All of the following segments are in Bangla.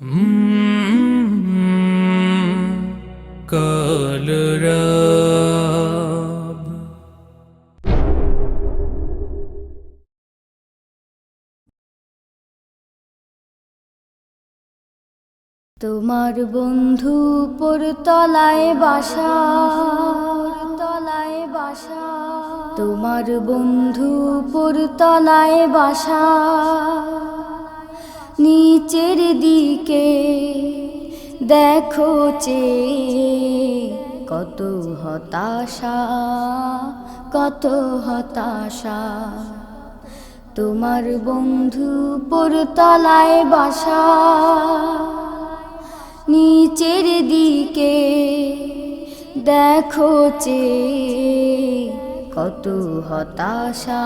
তোমার বন্ধু তলায় বাসা তলায় বাসা। তোমার বন্ধু তলায় বাসা। নিচের দিকে দেখো চে কত হতাশা কত হতাশা। তোমার বন্ধু তলায় বাসা, নিচের দিকে দেখো চে কত হতাশা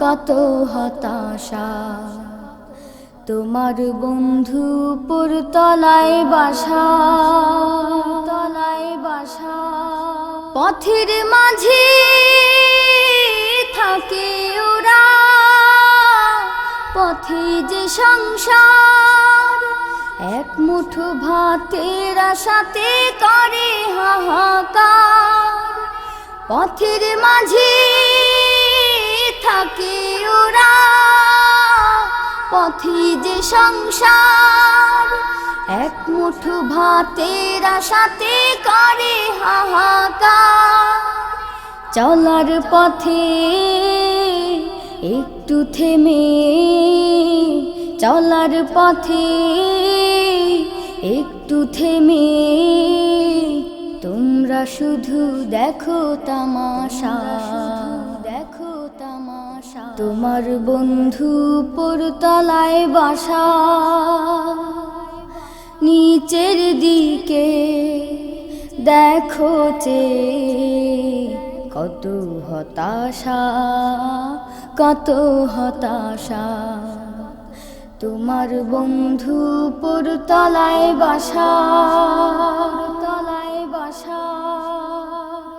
কত হতাশা। তোমার বন্ধু পুর তলায় বাসা তলায় বাসা। পথের মাঝে থাকে ওরা, পথে যে সংসার, এক মুঠো ভাতের আশাতে করে হাহাকার। পথের মাঝে পথে যে সংসার এক মুঠো ভাতের আশাতে করে হাহাকার। চলার পথে একটু থেমে, চলার পথে একটু থেমে। তোমরা শুধু দেখো তামাশা। তোমার বন্ধু তলায় বাসা, নিচের দিকে দেখো চে কত হতাশা কত হতাশা। তোমার বন্ধু তলায় বাসা তলায় বাসা।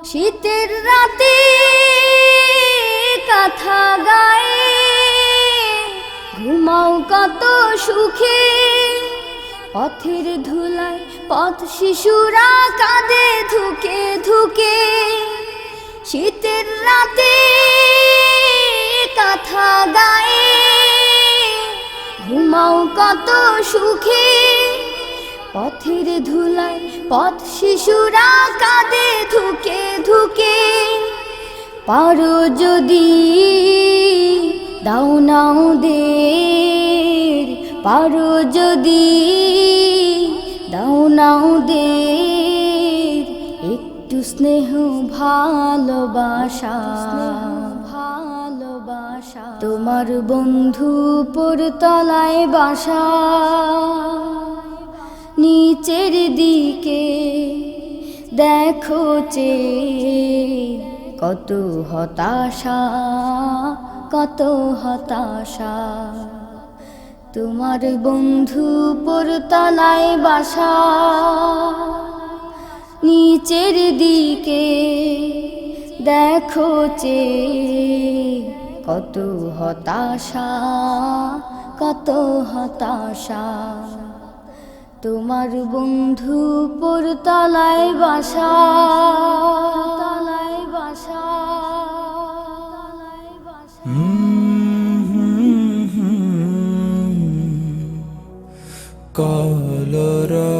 শীতের রাতে কত সুখে। পথের ধুলায় পথ শিশুরা কাঁদে ধুকে ধুকে। শীতের রাতে কথা গায়ে। ঘুমাও কত সুখে। পথের ধুলায় পথ শিশুরা কাঁদে ধুকে ধুকে। পারো যদি দাও নাও দের পারো যদি, দাও নাও দে একটু স্নেহ, ভালোবাসা। ভালোবাসা তোমার বন্ধু তলায় বাসা, নিচের দিকে দেখো চে কত হতাশা কত হতাশা। তোমার বন্ধু তলায় বাসা, নিচের দিকে দেখো চে কত হতাশা কত হতাশা। তোমার বন্ধু তলায় বাসা কলরা।